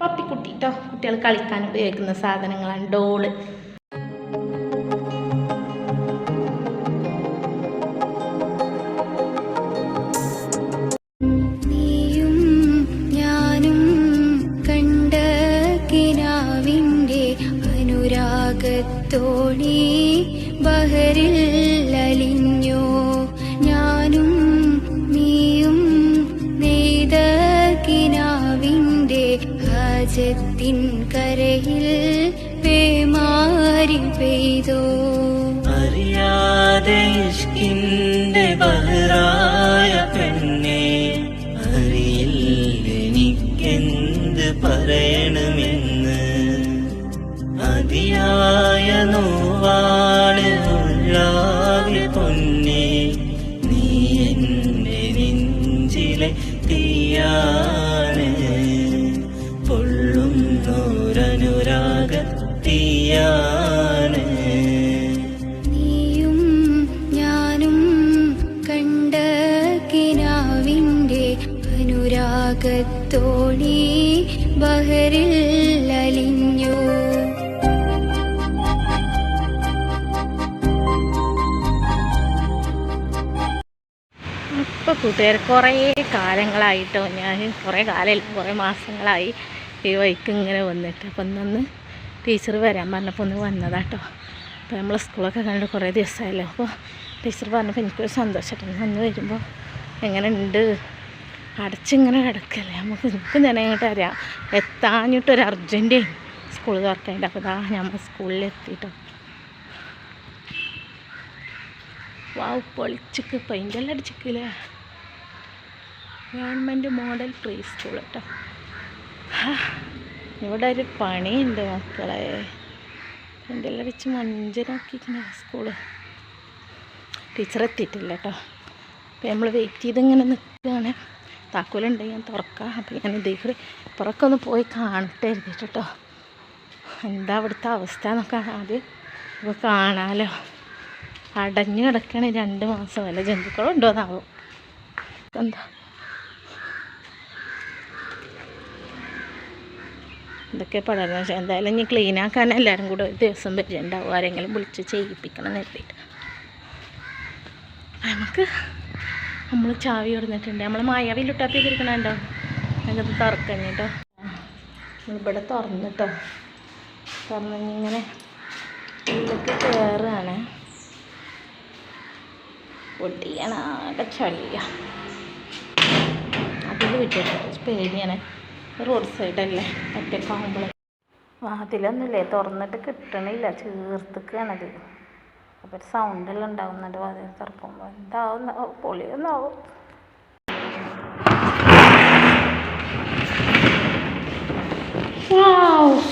പപ്പിക്കുട്ടി കേട്ടോ കുട്ടികൾ കളിക്കാൻ ഉപയോഗിക്കുന്ന സാധനങ്ങളാണ് ഡോൾ. നീയും ഞാനും കരയിൽ പേമാരി പെയ്തോ. അറിയാതെ ഇഷ്കിന്റെ ബഹറായ അനുരാഗത്തോണി ബഹറിൽ അലിഞ്ഞു. ഇപ്പോൾ കൂട്ടുകാർ കുറേ കാലങ്ങളായിട്ടോ ഞാൻ കുറേ കാലമില്ല കുറേ മാസങ്ങളായി ഈ വഴിക്ക് ഇങ്ങനെ വന്നിട്ട്. അപ്പം ഇന്നൊന്ന് ടീച്ചർ വരാൻ പറഞ്ഞപ്പോൾ ഒന്ന് വന്നതാട്ടോ. അപ്പോൾ നമ്മൾ സ്കൂളൊക്കെ കണ്ട് കുറേ ദിവസമായല്ലോ അപ്പോൾ ടീച്ചർ പറഞ്ഞപ്പോൾ എനിക്കൊരു സന്തോഷമായിട്ടുണ്ട് വന്ന് വരുമ്പോൾ എങ്ങനെ ഉണ്ട് അടച്ചിങ്ങനെ കിടക്കല്ലേ. നമുക്ക് നമുക്ക് തന്നെ ഇങ്ങോട്ട് അറിയാം. എത്താഞ്ഞിട്ടൊരു അർജന്റേ സ്കൂൾ തുറക്കേണ്ട അപ്പോൾ ഇതാ നമ്മൾ സ്കൂളിൽ വാവ് പൊളിച്ചിക്ക്. പെയിന്റെല്ലാം അടിച്ചിക്കില്ലേ. ഗവൺമെന്റ് മോഡൽ പ്രീ സ്കൂൾ കേട്ടോ ഇവിടെ ഒരു പണിയുണ്ട് മക്കളെ. പെയിന്റെല്ലാം അടിച്ച് മഞ്ചനാക്കിയിരിക്കണ സ്കൂൾ ടീച്ചർ എത്തിയിട്ടില്ല കേട്ടോ അപ്പോൾ നമ്മൾ വെയിറ്റ് ചെയ്ത് ഇങ്ങനെ നിൽക്കുകയാണ് താക്കോലുണ്ടെങ്കിൽ ഞാൻ തുറക്കാം. അപ്പോൾ ഞാൻ ഇതേക്കൂടി പുറക്കൊന്ന് പോയി കാണട്ടെ എഴുതിയിട്ട് കേട്ടോ എന്താ അവിടുത്തെ അവസ്ഥ എന്നൊക്കെ ആദ്യം ഇപ്പോൾ കാണാമല്ലോ അടഞ്ഞു കിടക്കണ രണ്ട് മാസം. വല്ല എന്നാവും. എന്താ ഇതൊക്കെ പടർന്ന പക്ഷേ എന്തായാലും ഇനി ക്ലീൻ ആക്കാൻ എല്ലാവരും കൂടെ ഒരു ദിവസം വരുന്നുണ്ടാവും. ആരെങ്കിലും വിളിച്ച് ചെയ്യിപ്പിക്കണം എന്ന് കരുതിയിട്ട്. നമുക്ക് നമ്മൾ ചാവി കൊടുത്തിട്ടുണ്ട് നമ്മൾ മായാവി ലുട്ടാപ്പി ഇരിക്കണുണ്ടോ അതിനകത്ത് തുറക്കണം കേട്ടോ. നമ്മളിവിടെ തുറന്നിട്ടോ ഇങ്ങനെ ഉള്ളിലേക്ക് കയറുകയാണ് പൊട്ടിയാണാകെ ചളിയ. അതിൽ വിട്ടിട്ട് പേടിയാണ്. റോഡ് സൈഡല്ലേ ഒറ്റക്കാകുമ്പോൾ വാതിലൊന്നുമില്ലേ? തുറന്നിട്ട് കിട്ടണില്ല. ചേർത്തിക്കുകയാണത് അപ്പോൾ ഒരു സൗണ്ടെല്ലാം ഉണ്ടാവുന്നുണ്ട് വാതിൽ തുറക്കുമ്പോൾ എന്താവും? പൊളിയൊന്നാവും.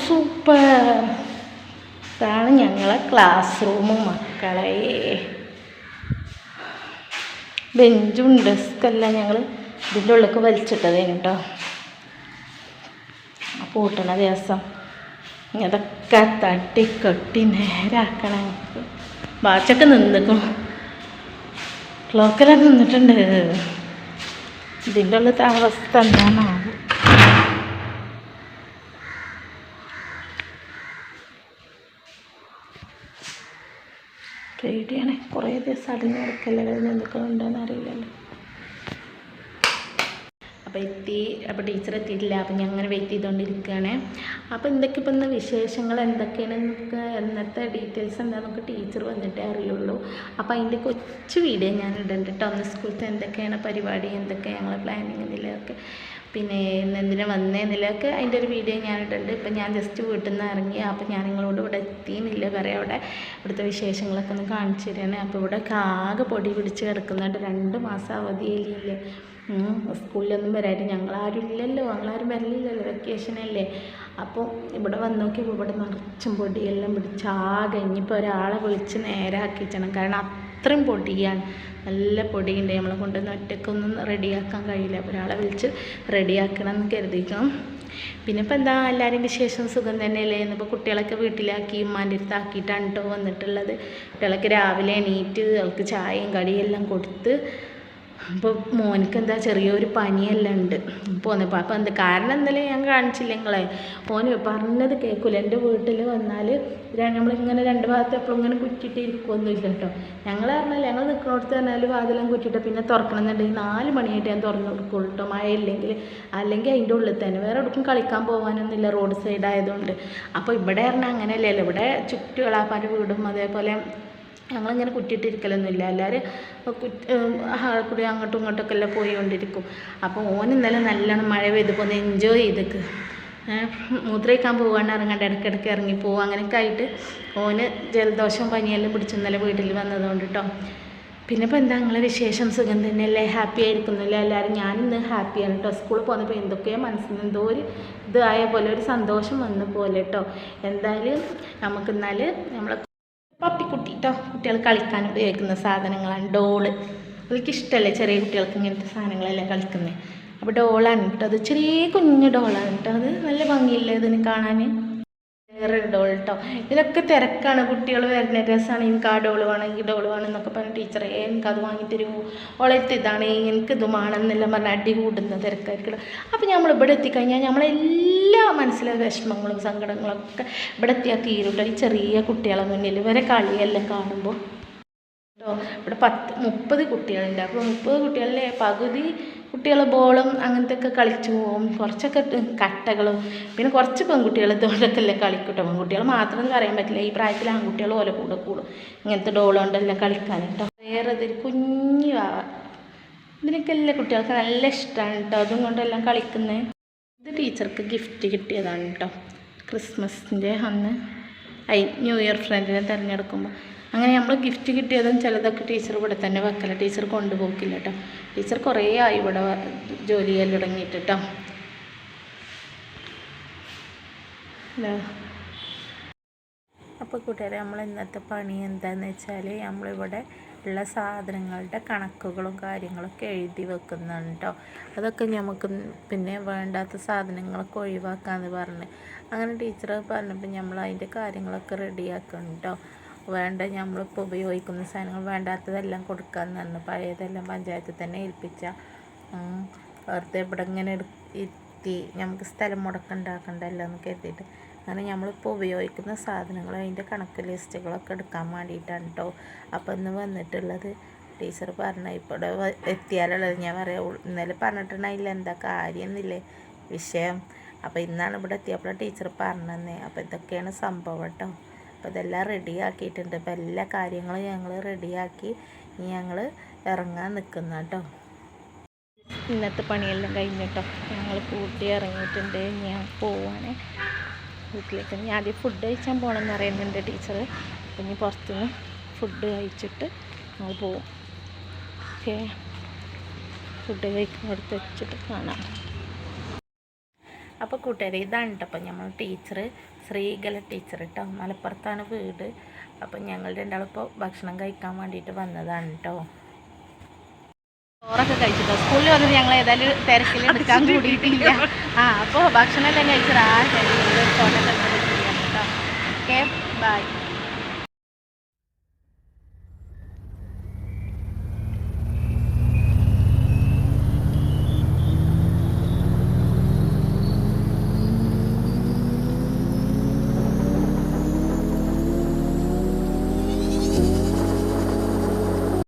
സൂപ്പർ ഇതാണ് ഞങ്ങളെ ക്ലാസ് റൂം മക്കളെ. ബെഞ്ചും ഡെസ്കെല്ലാം ഞങ്ങൾ ഇതിന്റെ ഉള്ളിലേക്ക് വലിച്ചിട്ടതേ കേട്ടോ പൂട്ടണ ദിവസം ഇതൊക്കെ തട്ടി കെട്ടി നേരാക്കണം ഞങ്ങൾക്ക് ബാച്ചൊക്കെ നിന്നിക്കും. ക്ലോക്കെല്ലാം നിന്നിട്ടുണ്ട്. ഇതിന്റെ ഉള്ള അവസ്ഥ എന്താണാവും പേടിയാണ്. കുറേ ദിവസം അടഞ്ഞു കിടക്കല്ലേ നിന്നിക്കുന്നുണ്ടോ അറിയില്ലല്ലോ അപ്പോൾ എത്തി അപ്പോൾ ടീച്ചർ എത്തിയിട്ടില്ല. അപ്പോൾ ഞാൻ അങ്ങനെ വെയിറ്റ് ചെയ്തുകൊണ്ടിരിക്കുകയാണ് അപ്പോൾ എന്തൊക്കെ ഇപ്പം ഇന്ന് വിശേഷങ്ങൾ? എന്തൊക്കെയാണ് നമുക്ക് ഇന്നത്തെ ഡീറ്റെയിൽസ് എന്താണെന്നൊക്കെ ടീച്ചർ വന്നിട്ടേ അറിയുള്ളൂ. അപ്പോൾ അതിന്റെ കൊച്ചു വീഡിയോ ഞാൻ ഇടുന്നുണ്ട് കേട്ടോ അന്ന് സ്കൂളിൽ എന്തൊക്കെയാണ് പരിപാടി? എന്തൊക്കെ ഞങ്ങളെ പ്ലാനിങ് ഇതിലൊക്കെ പിന്നെ എന്തിനാ വന്നതെന്നില്ലൊക്കെ അതിന്റെ ഒരു വീഡിയോ ഞാൻ ഇടുന്നുണ്ട് ഇപ്പം ഞാൻ ജസ്റ്റ് വീട്ടിൽ നിന്ന് ഇറങ്ങി. അപ്പോൾ ഞാൻ നിങ്ങളോട് ഇവിടെ എത്തിയെന്നില്ല പറയാം അവിടെ ഇവിടുത്തെ വിശേഷങ്ങളൊക്കെ ഒന്ന് കാണിച്ചു തരാണ്. അപ്പോൾ ഇവിടെ ആകെ പൊടി പിടിച്ച് കിടക്കുന്നുണ്ട്. രണ്ട് മാസം അവധിയില്ലേ സ്കൂളിലൊന്നും വരായിട്ട് ഞങ്ങളാരും ഇല്ലല്ലോ. ഞങ്ങളാരും വരലില്ലല്ലോ. വെക്കേഷനല്ലേ അപ്പോൾ ഇവിടെ വന്ന് നോക്കിയപ്പോൾ ഇവിടെ നിറച്ചും പൊടിയെല്ലാം പിടിച്ച് ആകെ ഇനിയിപ്പോൾ ഒരാളെ വിളിച്ച് നേരാക്കിച്ചണം കാരണം അത്രയും പൊടിയാണ്. നല്ല പൊടിയുണ്ട്. നമ്മളെ കൊണ്ടുവന്ന് ഒറ്റക്കൊന്നും റെഡിയാക്കാൻ കഴിയില്ല. ഒരാളെ വിളിച്ച് റെഡിയാക്കണം എന്ന് കരുതിക്കണം പിന്നെ ഇപ്പം എന്താ എല്ലാവരും വിശേഷം? സുഖം തന്നെയല്ലേ? ഇന്നിപ്പോൾ കുട്ടികളൊക്കെ വീട്ടിലാക്കി ഉമ്മാന്റെ അടുത്ത് ആക്കിയിട്ടാണ് കേട്ടോ വന്നിട്ടുള്ളത്. കുട്ടികളൊക്കെ രാവിലെ എണീറ്റ് അവൾക്ക് ചായയും കടിയെല്ലാം കൊടുത്ത് അപ്പോൾ മോനിക്ക് എന്താ ചെറിയൊരു പനിയെല്ലാം ഉണ്ട്. പോന്നപ്പോൾ അപ്പോൾ എന്താ കാരണം എന്തായാലും ഞാൻ കാണിച്ചില്ല നിങ്ങളെ. മോന് പറഞ്ഞത് കേൾക്കില്ല എന്റെ വീട്ടിൽ വന്നാൽ നമ്മളിങ്ങനെ രണ്ട് ഭാഗത്ത് എപ്പോഴും ഇങ്ങനെ കുറ്റിട്ട് ഇരിക്കുമൊന്നുമില്ല കേട്ടോ. ഞങ്ങൾ പറഞ്ഞാൽ ഞങ്ങൾ നിൽക്കുന്നിടത്ത് പറഞ്ഞാൽ വാതിലും കുറ്റിട്ട് പിന്നെ തുറക്കണം എന്നുണ്ടെങ്കിൽ നാല് മണിയായിട്ട് ഞാൻ തുറന്നു കൊടുക്കുള്ളൂ കേട്ടോ. മഴ ഇല്ലെങ്കിൽ അല്ലെങ്കിൽ അതിന്റെ ഉള്ളിൽ തന്നെ. വേറെ എവിടേക്കും കളിക്കാൻ പോകാനൊന്നുമില്ല റോഡ് സൈഡ് ആയതുകൊണ്ട് അപ്പോൾ ഇവിടെ പറഞ്ഞാൽ അങ്ങനെയല്ലല്ലോ ഇവിടെ പല വീടും. അതേപോലെ ഞങ്ങളിങ്ങനെ കുറ്റിയിട്ടിരിക്കലൊന്നുമില്ല. എല്ലാവരും കൂടി അങ്ങോട്ടും ഇങ്ങോട്ടൊക്കെ എല്ലാം പോയിക്കൊണ്ടിരിക്കും. അപ്പോൾ ഓൻ ഇന്നലെ നല്ലോണം മഴ പെയ്തപ്പോൾ ഒന്ന് എൻജോയ് ചെയ്തേക്ക്. മൂത്രയിക്കാൻ പോകാണ്ട് ഇറങ്ങാണ്ട് ഇടയ്ക്കിടയ്ക്ക് ഇറങ്ങി പോകും അങ്ങനെയൊക്കെ ആയിട്ട് ഓന് ജലദോഷം പനിയെല്ലാം പിടിച്ച് ഇന്നലെ വീട്ടിൽ വന്നതുകൊണ്ട് കേട്ടോ പിന്നെ ഇപ്പോൾ എന്താ നിങ്ങളെ വിശേഷം? സുഖം തന്നെയല്ലേ? ഹാപ്പി ആയിരിക്കുന്നില്ല എല്ലാവരും ഞാനിന്ന് ഹാപ്പിയാണ് കേട്ടോ സ്കൂളിൽ പോകുന്നപ്പോൾ എന്തൊക്കെയോ മനസ്സിന് എന്തോ ഒരു ഇതായ പോലെ ഒരു സന്തോഷം വന്ന പോലെ കേട്ടോ എന്തായാലും നമുക്കിന്നാൽ നമ്മളെ പപ്പിക്കുട്ടി കേട്ടോ കുട്ടികൾ കളിക്കാൻ ഉപയോഗിക്കുന്ന സാധനങ്ങളാണ് ഡോൾ അവർക്ക് ഇഷ്ടമല്ലേ ചെറിയ കുട്ടികൾക്ക് ഇങ്ങനത്തെ സാധനങ്ങളെല്ലാം കളിക്കുന്നത്? അപ്പോൾ ഡോളാണ് കേട്ടോ അത് ചെറിയ കുഞ്ഞു ഡോളാണ് കേട്ടോ അത് നല്ല ഭംഗിയില്ലേ ഇതിന് കാണാൻ? വേറെ ഡോൾ കേട്ടോ ഇതിലൊക്കെ തിരക്കാണ്. കുട്ടികൾ വരുന്ന രസമാണ് എനിക്ക് ആ ഡോൾ വേണം ഈ ഡോൾ വേണം എന്നൊക്കെ പറഞ്ഞ ടീച്ചറെ എനിക്ക് അത് വാങ്ങിത്തരുമോ ഓളെത്തി ഇതാണ്. എനിക്ക് ഇത് വേണമെന്നെല്ലാം പറഞ്ഞ് അടി കൂടുന്ന തിരക്കായിരിക്കണം അപ്പോൾ നമ്മൾ ഇവിടെ എത്തിക്കഴിഞ്ഞാൽ നമ്മളെല്ലാ മനസ്സിലെ വിഷമങ്ങളും സങ്കടങ്ങളൊക്കെ ഇവിടെ എത്തിയാൽ തീരുള്ളൂ ഈ ചെറിയ കുട്ടികളെ മുന്നിൽ വരെ കളിയെല്ലാം കാണുമ്പോൾ കേട്ടോ ഇവിടെ പത്ത് മുപ്പത് കുട്ടികളുണ്ട്. അപ്പോൾ മുപ്പത് കുട്ടികളിലെ പകുതി കുട്ടികൾ ബോളും അങ്ങനത്തെ ഒക്കെ കളിച്ചു പോകും കുറച്ചൊക്കെ കട്ടകളും. പിന്നെ കുറച്ച് പെൺകുട്ടികൾ ഇതുകൊണ്ടൊക്കെ അല്ലേ കളിക്കൂട്ടോ. പെൺകുട്ടികൾ മാത്രം എന്ന് പറയാൻ പറ്റില്ല. ഈ പ്രായത്തിൽ ആൺകുട്ടികൾ ഓല കൂടെ കൂടും. ഇങ്ങനത്തെ ഡോളോണ്ടല്ല കളിക്കാൻ കേട്ടോ. വേറെ ഇതൊരു കുഞ്ഞു വാവ. ഇതിനൊക്കെ എല്ലാ കുട്ടികൾക്ക് നല്ല ഇഷ്ടമാണ് കേട്ടോ. അതും കൊണ്ടെല്ലാം കളിക്കുന്നത് ഇത് ടീച്ചർക്ക് ഗിഫ്റ്റ് കിട്ടിയതാണ് കേട്ടോ. ക്രിസ്മസിന്റെ അന്ന്. ഐ ന്യൂ ഇയർ ഫ്രണ്ടിനെ തിരഞ്ഞെടുക്കുമ്പോൾ അങ്ങനെ നമ്മൾ ഗിഫ്റ്റ് കിട്ടിയതും ചിലതൊക്കെ ടീച്ചർ ഇവിടെ തന്നെ വെക്കല. ടീച്ചർ കൊണ്ടുപോക്കില്ല കേട്ടോ ടീച്ചർ കുറേ ആയി ഇവിടെ ജോലി ചെയ്യാൻ തുടങ്ങിയിട്ട് കേട്ടോ അപ്പോൾ കൂട്ടുകാരെ നമ്മൾ ഇന്നത്തെ പണി എന്താണെന്ന് വെച്ചാൽ നമ്മളിവിടെ ഉള്ള സാധനങ്ങളുടെ കണക്കുകളും കാര്യങ്ങളൊക്കെ എഴുതി വെക്കുന്നുണ്ട് അതൊക്കെ നമുക്ക് പിന്നെ വേണ്ടാത്ത സാധനങ്ങളൊക്കെ ഒഴിവാക്കാമെന്ന് പറഞ്ഞ്. അങ്ങനെ ടീച്ചർ പറഞ്ഞപ്പോൾ നമ്മൾ അതിന്റെ കാര്യങ്ങളൊക്കെ റെഡിയാക്കുന്നുണ്ടോ വേണ്ട നമ്മളിപ്പോൾ ഉപയോഗിക്കുന്ന സാധനങ്ങൾ വേണ്ടാത്തതെല്ലാം കൊടുക്കാമെന്ന് പറഞ്ഞു. പഴയതെല്ലാം പഞ്ചായത്തിൽ തന്നെ ഏൽപ്പിച്ച. വെറുതെ ഇവിടെ ഇങ്ങനെ എത്തി നമുക്ക് സ്ഥലം മുടക്കുണ്ടാക്കണ്ടല്ലോ എന്ന് കരുതിയിട്ട്. അങ്ങനെ നമ്മളിപ്പോൾ ഉപയോഗിക്കുന്ന സാധനങ്ങൾ അതിന്റെ കണക്ക് ലിസ്റ്റുകളൊക്കെ എടുക്കാൻ വേണ്ടിയിട്ടാണ് കേട്ടോ അപ്പോൾ ഇന്ന് വന്നിട്ടുള്ളത് ടീച്ചർ പറഞ്ഞ ഇവിടെ എത്തിയാലുള്ളത് ഞാൻ പറയാം ഇന്നലെ പറഞ്ഞിട്ടുണ്ടായില്ല എന്താ കാര്യം എന്നില്ലേ വിഷയം. അപ്പോൾ ഇന്നാണ് ഇവിടെ എത്തിയപ്പോൾ ടീച്ചർ പറഞ്ഞതന്നെ അപ്പോൾ ഇതൊക്കെയാണ് സംഭവം കേട്ടോ അപ്പോൾ ഇതെല്ലാം റെഡിയാക്കിയിട്ടുണ്ട് അപ്പോൾ എല്ലാ കാര്യങ്ങളും ഞങ്ങൾ റെഡിയാക്കി ഇനി ഞങ്ങൾ ഇറങ്ങാൻ നിൽക്കുന്ന കേട്ടോ. ഇന്നത്തെ പണിയെല്ലാം കഴിഞ്ഞിട്ടോ ഞങ്ങൾ കൂട്ടി ഇറങ്ങിയിട്ടുണ്ട്. ഞാൻ പോവാണ്. വീട്ടിലേക്ക് ഞാൻ ആദ്യം ഫുഡ് കഴിച്ചാൻ പോകണമെന്ന് അറിയുന്നുണ്ട് ടീച്ചർ അപ്പം ഇനി പുറത്തുനിന്ന് ഫുഡ് കഴിച്ചിട്ട് ഞങ്ങൾ പോവും. ഓക്കെ. ഫുഡ് കഴിക്കുന്നിടത്ത് വെച്ചിട്ട് കാണാം. അപ്പോൾ കൂട്ടുകാരെ ഇതാണ് കേട്ടോ. അപ്പം നമ്മൾ ടീച്ചർ ശ്രീകല ടീച്ചർ കേട്ടോ മലപ്പുറത്താണ് വീട്. അപ്പം ഞങ്ങൾ രണ്ടാളിപ്പോൾ ഭക്ഷണം കഴിക്കാൻ വേണ്ടിയിട്ട് വന്നതാണ് കേട്ടോ ചോറൊക്കെ കഴിച്ചിട്ടോ? സ്കൂളിൽ വന്നിട്ട് ഞങ്ങൾ ഏതായാലും തിരക്കിൽ എടുക്കാൻ കൂടിയിട്ടില്ല. ആ അപ്പോൾ ഭക്ഷണം എല്ലാം കഴിച്ചിട്ട് ആ കഴിച്ചത് ഫോട്ടോ കേട്ടോ ഓക്കെ ബൈ